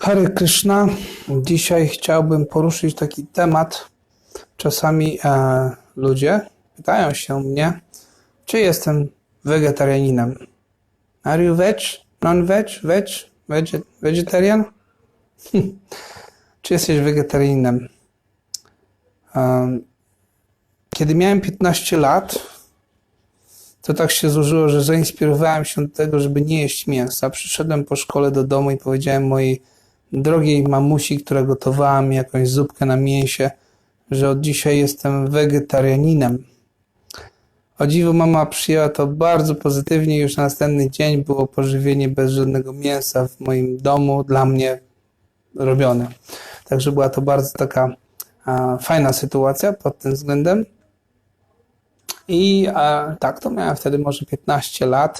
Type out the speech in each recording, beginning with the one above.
Hare Krishna. Dzisiaj chciałbym poruszyć taki temat. Czasami e, ludzie pytają się mnie, czy jestem wegetarianinem. Are you veg? Non-veg? Veg? Vege- vegetarian? Hm. Czy jesteś wegetarianinem? Em, Kiedy miałem 15 lat, to tak się złożyło, że zainspirowałem się do tego, żeby nie jeść mięsa. Przyszedłem po szkole do domu i powiedziałem mojej drogiej mamusi, która gotowała mi jakąś zupkę na mięsie, że od dzisiaj jestem wegetarianinem. O dziwo mama przyjęła to bardzo pozytywnie. Już na następny dzień było pożywienie bez żadnego mięsa w moim domu dla mnie robione. Także była to bardzo taka a, fajna sytuacja pod tym względem. I e, tak, to miałem wtedy może 15 lat.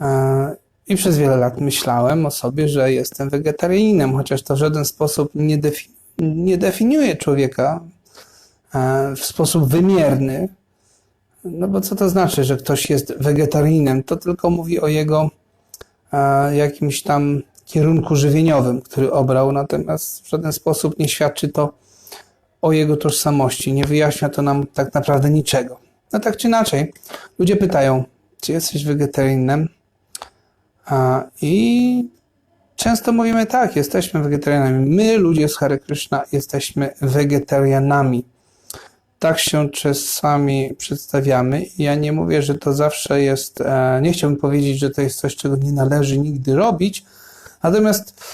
E, I przez wiele lat myślałem o sobie, że jestem wegetarianinem, chociaż to w żaden sposób nie, nie definiuje człowieka e, w sposób wymierny. No bo co to znaczy, że ktoś jest wegetarianinem? To tylko mówi o jego e, jakimś tam kierunku żywieniowym, który obrał, natomiast w żaden sposób nie świadczy to o jego tożsamości. Nie wyjaśnia to nam tak naprawdę niczego. No tak czy inaczej, ludzie pytają, czy jesteś wegetarianinem? I często mówimy tak, jesteśmy wegetarianami. My, ludzie z Hare Krishna, jesteśmy wegetarianami. Tak się czasami przedstawiamy. Ja nie mówię, że to zawsze jest, e, nie chciałbym powiedzieć, że to jest coś, czego nie należy nigdy robić, natomiast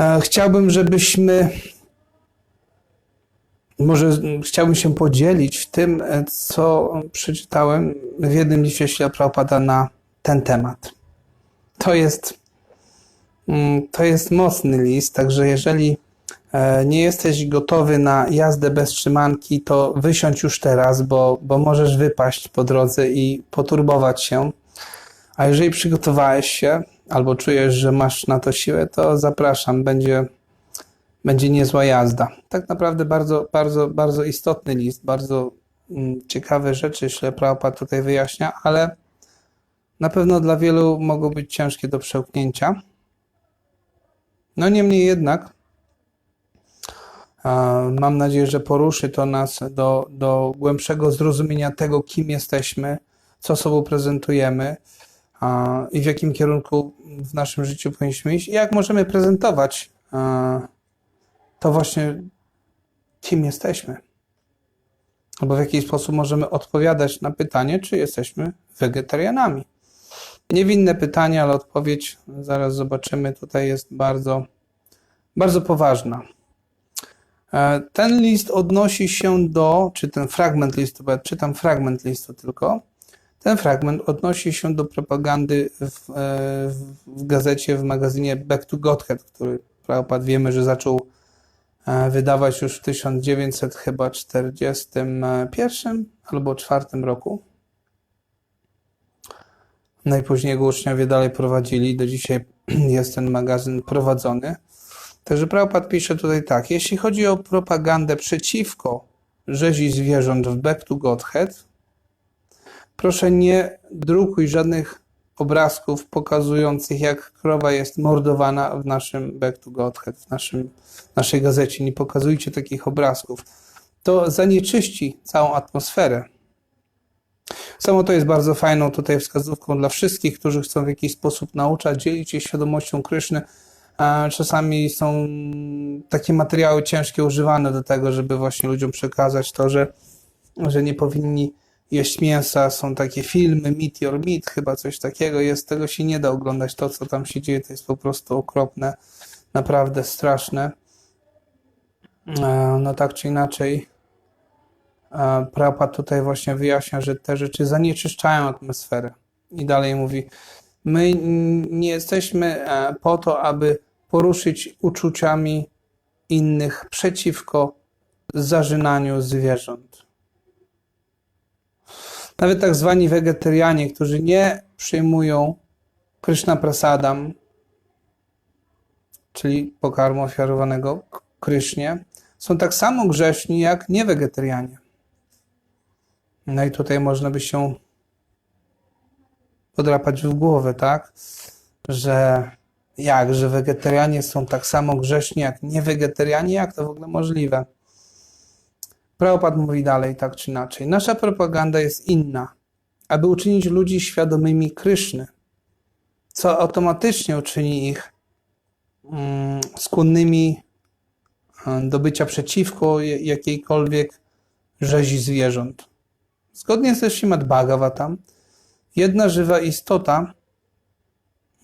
e, chciałbym, żebyśmy może chciałbym się podzielić tym, e, co przeczytałem w jednym liście Śla Prabhupada na ten temat. To jest, mm, to jest mocny list, także jeżeli e, nie jesteś gotowy na jazdę bez trzymanki, to wysiądź już teraz, bo, bo możesz wypaść po drodze i poturbować się. A jeżeli przygotowałeś się albo czujesz, że masz na to siłę, to zapraszam, będzie będzie niezła jazda. Tak naprawdę bardzo, bardzo, bardzo istotny list, bardzo mm, ciekawe rzeczy Śle tutaj wyjaśnia, ale na pewno dla wielu mogą być ciężkie do przełknięcia. No niemniej jednak mam nadzieję, że poruszy to nas do, do głębszego zrozumienia tego, kim jesteśmy, co sobą prezentujemy i w jakim kierunku w naszym życiu powinniśmy iść i jak możemy prezentować to właśnie kim jesteśmy. Albo w jaki sposób możemy odpowiadać na pytanie, czy jesteśmy wegetarianami. Niewinne pytanie, ale odpowiedź, zaraz zobaczymy, tutaj jest bardzo, bardzo poważna. E, Ten list odnosi się do, czy ten fragment listu, bo ja czytam fragment listu tylko, ten fragment odnosi się do propagandy w, e, w gazecie, w magazynie Back to Godhead, który Prabhupada wiemy, że zaczął e, wydawać już w 1941 albo 4 roku. Najpóźniej go uczniowie dalej prowadzili, do dzisiaj jest ten magazyn prowadzony. Także Prabhupada pisze tutaj tak, jeśli chodzi o propagandę przeciwko rzezi zwierząt w Back to Godhead, proszę nie drukuj żadnych obrazków pokazujących, jak krowa jest mordowana w naszym Back to Godhead, w naszym, naszej gazecie. Nie pokazujcie takich obrazków. To zanieczyści całą atmosferę. Samo to jest bardzo fajną tutaj wskazówką dla wszystkich, którzy chcą w jakiś sposób nauczać, dzielić się świadomością Kryszny. Czasami są takie materiały ciężkie używane do tego, żeby właśnie ludziom przekazać to, że, że nie powinni jeść mięsa. Są takie filmy, Meat Your Meat, chyba coś takiego jest. Tego się nie da oglądać. To, co tam się dzieje, to jest po prostu okropne, naprawdę straszne. E, No tak czy inaczej, Prabhupada tutaj właśnie wyjaśnia, że te rzeczy zanieczyszczają atmosferę. I dalej mówi, my nie jesteśmy e, po to, aby poruszyć uczuciami innych przeciwko zażynaniu zwierząt. Nawet tak zwani wegetarianie, którzy nie przyjmują Krishna Prasadam, czyli pokarmu ofiarowanego Krysznie, są tak samo grzeszni jak niewegetarianie. No i tutaj można by się podrapać w głowę, tak? Że Jak, że wegetarianie są tak samo grzeszni jak niewegetarianie? Jak to w ogóle możliwe? Prabhupada mówi dalej, tak czy inaczej. Nasza propaganda jest inna, aby uczynić ludzi świadomymi Kryszny, co automatycznie uczyni ich mm, skłonnymi e, do bycia przeciwko jakiejkolwiek rzezi zwierząt. Zgodnie ze Śrimad Bhagavatam, jedna żywa istota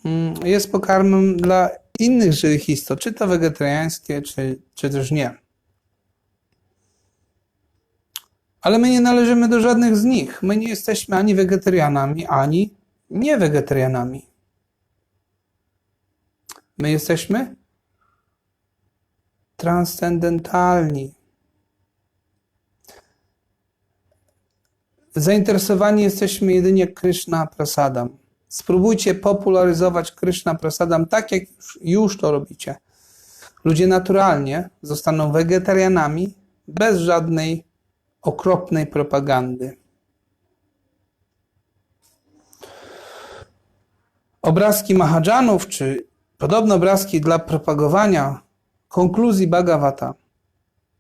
mm, jest pokarmem dla innych żywych istot, czy to wegetariańskie, czy, czy też nie. Ale my nie należymy do żadnych z nich. My nie jesteśmy ani wegetarianami, ani niewegetarianami. My jesteśmy transcendentalni. Zainteresowani jesteśmy jedynie Krishna Prasadam. Spróbujcie popularyzować Krishna Prasadam tak, jak już, to robicie. Ludzie naturalnie zostaną wegetarianami bez żadnej okropnej propagandy. Obrazki Mahadżanów, czy podobne obrazki dla propagowania konkluzji Bhagavata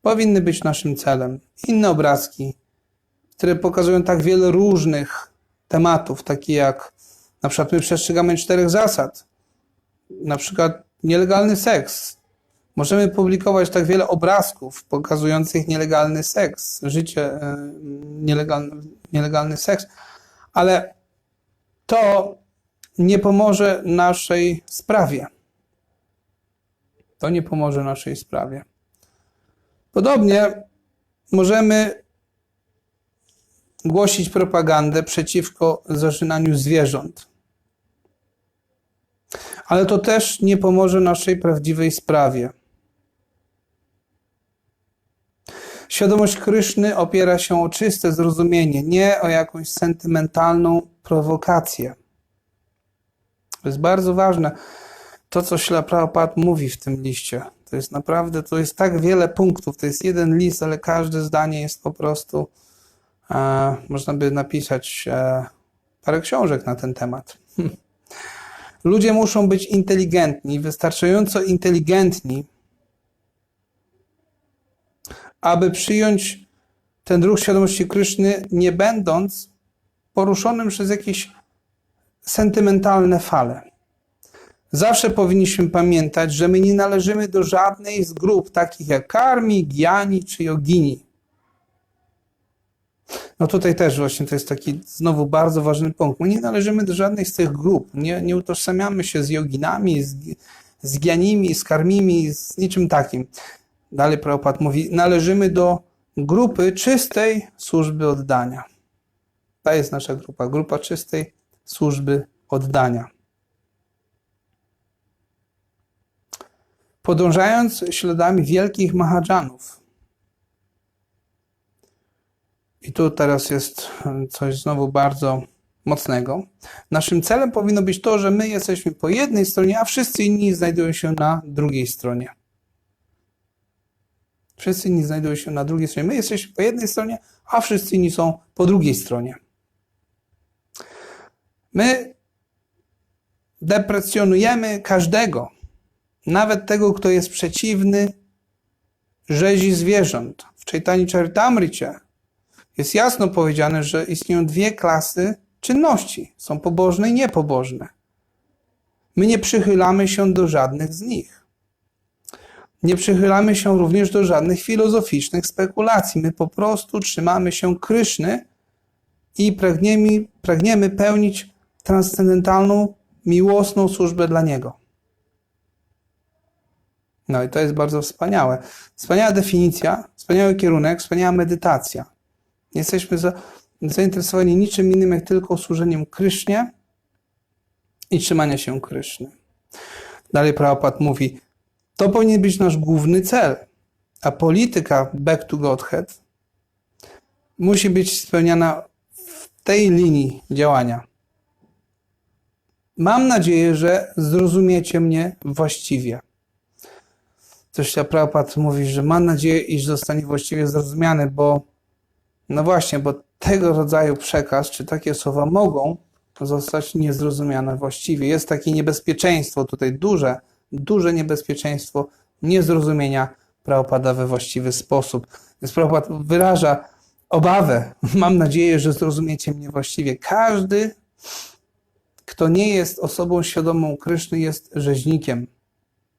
powinny być naszym celem. Inne obrazki, które pokazują tak wiele różnych tematów, takie jak na przykład my przestrzegamy czterech zasad, na przykład nielegalny seks. Możemy publikować tak wiele obrazków pokazujących nielegalny seks, życie, e, nielegalny, nielegalny seks, ale to nie pomoże naszej sprawie. To nie pomoże naszej sprawie. Podobnie możemy głosić propagandę przeciwko zaczynaniu zwierząt. Ale to też nie pomoże naszej prawdziwej sprawie. Świadomość Kryszny opiera się o czyste zrozumienie, nie o jakąś sentymentalną prowokację. To jest bardzo ważne. To, co Śla Prabhupada mówi w tym liście, to jest naprawdę, to jest tak wiele punktów. To jest jeden list, ale każde zdanie jest po prostu, można by napisać e, parę książek na ten temat. Ludzie muszą być inteligentni, wystarczająco inteligentni, aby przyjąć ten ruch świadomości Kryszny, nie będąc poruszonym przez jakieś sentymentalne fale. Zawsze powinniśmy pamiętać, że my nie należymy do żadnej z grup, takich jak karmi, giani czy jogini. No tutaj też właśnie to jest taki znowu bardzo ważny punkt. My nie należymy do żadnej z tych grup. Nie, nie utożsamiamy się z joginami, z, z gianimi, z karmimi, z niczym takim. Dalej Prabhupada mówi, należymy do grupy czystej służby oddania. To jest nasza grupa, grupa czystej służby oddania. Podążając śladami wielkich Mahadżanów. I tu teraz jest coś znowu bardzo mocnego. Naszym celem powinno być to, że my jesteśmy po jednej stronie, a wszyscy inni znajdują się na drugiej stronie. Wszyscy inni znajdują się na drugiej stronie. My jesteśmy po jednej stronie, a wszyscy inni są po drugiej stronie. My deprecjonujemy każdego, nawet tego, kto jest przeciwny rzezi zwierząt. W Chaitanya Charitamrita jest jasno powiedziane, że istnieją dwie klasy czynności. Są pobożne i niepobożne. My nie przychylamy się do żadnych z nich. Nie przychylamy się również do żadnych filozoficznych spekulacji. My po prostu trzymamy się Kryszny i pragniemy, pragniemy pełnić transcendentalną, miłosną służbę dla Niego. No i to jest bardzo wspaniałe. Wspaniała definicja, wspaniały kierunek, wspaniała medytacja. Jesteśmy za, zainteresowani niczym innym, jak tylko służeniem Krysznie i trzymania się Kryszny. Dalej Prabhupada mówi, to powinien być nasz główny cel, a polityka Back to Godhead musi być spełniana w tej linii działania. Mam nadzieję, że zrozumiecie mnie właściwie. Coś Prabhupada mówi, że mam nadzieję, iż zostanie właściwie zrozumiany, bo no właśnie, bo tego rodzaju przekaz, czy takie słowa mogą zostać niezrozumiana właściwie. Jest takie niebezpieczeństwo tutaj, duże, duże niebezpieczeństwo niezrozumienia Prabhupada we właściwy sposób. Więc Prabhupada wyraża obawę. Mam nadzieję, że zrozumiecie mnie właściwie. Każdy, kto nie jest osobą świadomą Kryszny, jest rzeźnikiem.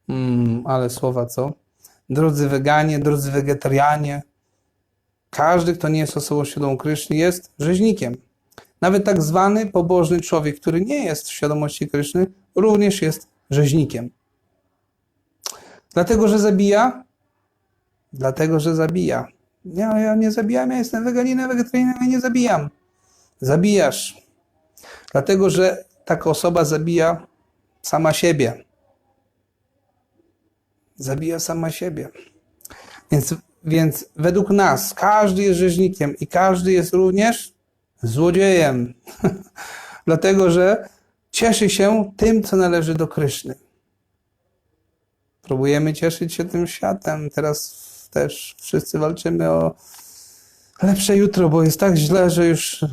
Mm, ale słowa co? Drodzy weganie, drodzy wegetarianie, każdy, kto nie jest osobą świadomą Kryszny, jest rzeźnikiem. Nawet tak zwany pobożny człowiek, który nie jest w świadomości Kryszny, również jest rzeźnikiem. Dlatego, że zabija? Dlatego, że zabija. Ale ja nie zabijam, ja jestem weganinem, wegetarianinem, ja nie zabijam. Zabijasz. Dlatego, że taka osoba zabija sama siebie. Zabija sama siebie. Więc, więc według nas każdy jest rzeźnikiem i każdy jest również złodziejem. Dlatego, że cieszy się tym, co należy do Kryszny. Próbujemy cieszyć się tym światem. Teraz też wszyscy walczymy o lepsze jutro, bo jest tak źle, że już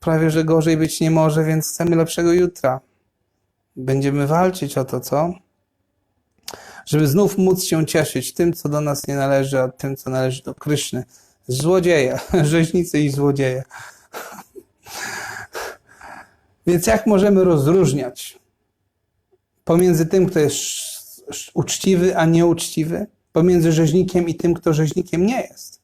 prawie że gorzej być nie może, więc chcemy lepszego jutra. Będziemy walczyć o to, co? Żeby znów móc się cieszyć tym, co do nas nie należy, a tym, co należy do Kryszny. Złodzieje, rzeźnicy i złodzieje. Więc jak możemy rozróżniać pomiędzy tym, kto jest uczciwy, a nieuczciwy? Pomiędzy rzeźnikiem i tym, kto rzeźnikiem nie jest.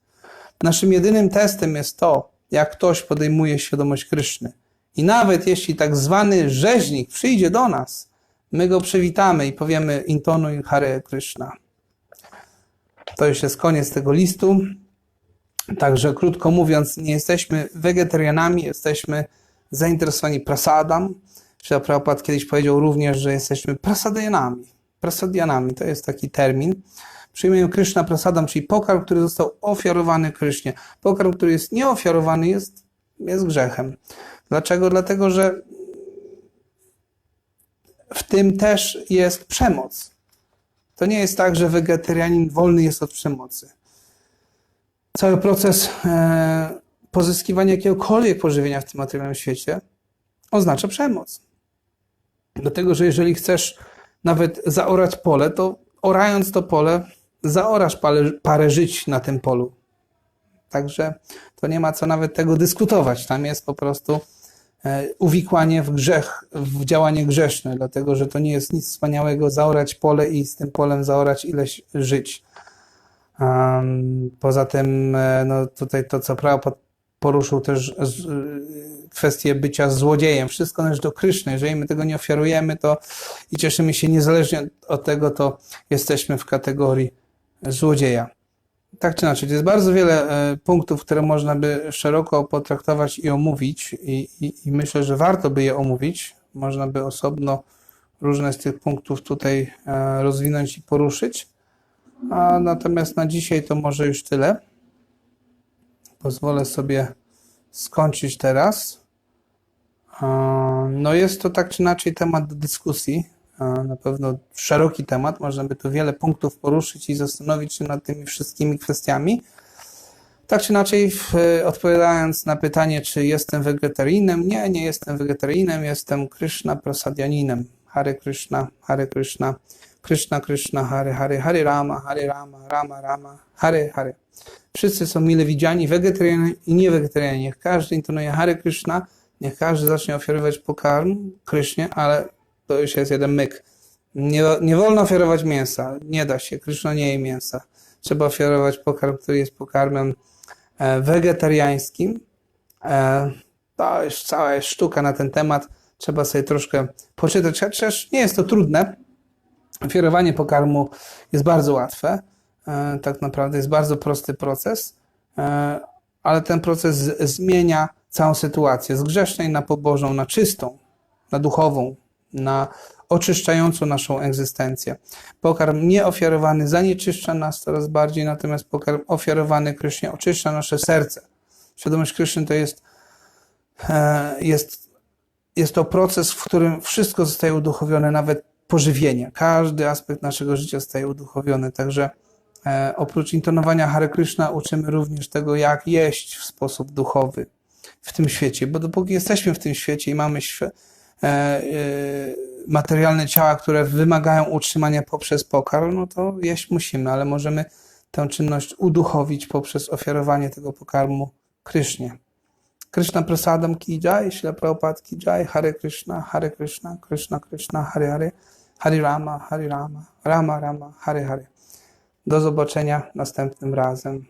Naszym jedynym testem jest to, jak ktoś podejmuje świadomość Kryszny. I nawet jeśli tak zwany rzeźnik przyjdzie do nas, my go przywitamy i powiemy intonuj Hare Krishna. To już jest koniec tego listu. Także krótko mówiąc, nie jesteśmy wegetarianami, jesteśmy zainteresowani prasadam. Srila Prabhupada kiedyś powiedział również, że jesteśmy prasadianami. Prasadianami to jest taki termin. Przyjmujemy Krishna prasadam, czyli pokarm, który został ofiarowany Krysznie. Pokarm, który jest nieofiarowany, jest, jest grzechem. Dlaczego? Dlatego, że w tym też jest przemoc. To nie jest tak, że wegetarianin wolny jest od przemocy. Cały proces e, pozyskiwania jakiegokolwiek pożywienia w tym materialnym świecie oznacza przemoc. Dlatego, że jeżeli chcesz nawet zaorać pole, to orając to pole, zaorasz parę, parę żyć na tym polu. Także to nie ma co nawet tego dyskutować. Tam jest po prostu uwikłanie w grzech, w działanie grzeszne, dlatego że to nie jest nic wspaniałego zaorać pole i z tym polem zaorać ileś żyć. Poza tym, e, no tutaj to, co prawo poruszył też z, kwestię bycia złodziejem. Wszystko należy do Kryszny. Jeżeli my tego nie ofiarujemy, to i cieszymy się niezależnie od tego, to jesteśmy w kategorii złodzieja. Tak czy inaczej, jest bardzo wiele e, punktów, które można by szeroko potraktować i omówić, i, i, i myślę, że warto by je omówić. Można by osobno różne z tych punktów tutaj e, rozwinąć i poruszyć. A natomiast na dzisiaj to może już tyle. Pozwolę sobie skończyć teraz. No jest to tak czy inaczej temat do dyskusji. Na pewno szeroki temat. Można by tu wiele punktów poruszyć i zastanowić się nad tymi wszystkimi kwestiami. Tak czy inaczej, odpowiadając na pytanie, czy jestem wegetarianem, nie, nie jestem wegetarianem, jestem Krishna Prasadianinem. Hare Krishna, Hare Krishna, Krishna Krishna, Hare Hare, Hare Rama, Hare Rama, Rama Rama, Hare Hare. Wszyscy są mile widziani, wegetarianie i niewegetarianie. Niech każdy intonuje Hare Krishna, niech każdy zacznie ofiarować pokarm Krysznie, ale to już jest jeden myk. Nie, nie wolno ofiarować mięsa. Nie da się. Krishna nie je mięsa. Trzeba ofiarować pokarm, który jest pokarmem e, wegetariańskim. E, to już cała sztuka na ten temat. Trzeba sobie troszkę poczytać, chociaż nie jest to trudne. Ofiarowanie pokarmu jest bardzo łatwe. E, tak naprawdę jest bardzo prosty proces, ale ten proces zmienia całą sytuację z grzesznej na pobożną, na czystą, na duchową, na oczyszczającą naszą egzystencję. Pokarm nieofiarowany zanieczyszcza nas coraz bardziej, natomiast pokarm ofiarowany Krysznie oczyszcza nasze serce. Świadomość Kryszny to jest, e, jest, jest to proces, w którym wszystko zostaje uduchowione, nawet pożywienie. Każdy aspekt naszego życia zostaje uduchowiony, także E, oprócz intonowania Hare Krishna uczymy również tego, jak jeść w sposób duchowy, w tym świecie, bo dopóki jesteśmy w tym świecie i mamy e, materialne ciała, które wymagają utrzymania poprzez pokarm, no to jeść musimy, ale możemy tę czynność uduchowić poprzez ofiarowanie tego pokarmu Krysznie. Krishna Prasadam Ki Jai, Śla Ki Jai, Hare Krishna, Hare Krishna, Krishna Krishna, Hare Hare, Hare Rama, Hare Rama, Rama Rama, Hare Hare. Do zobaczenia następnym razem.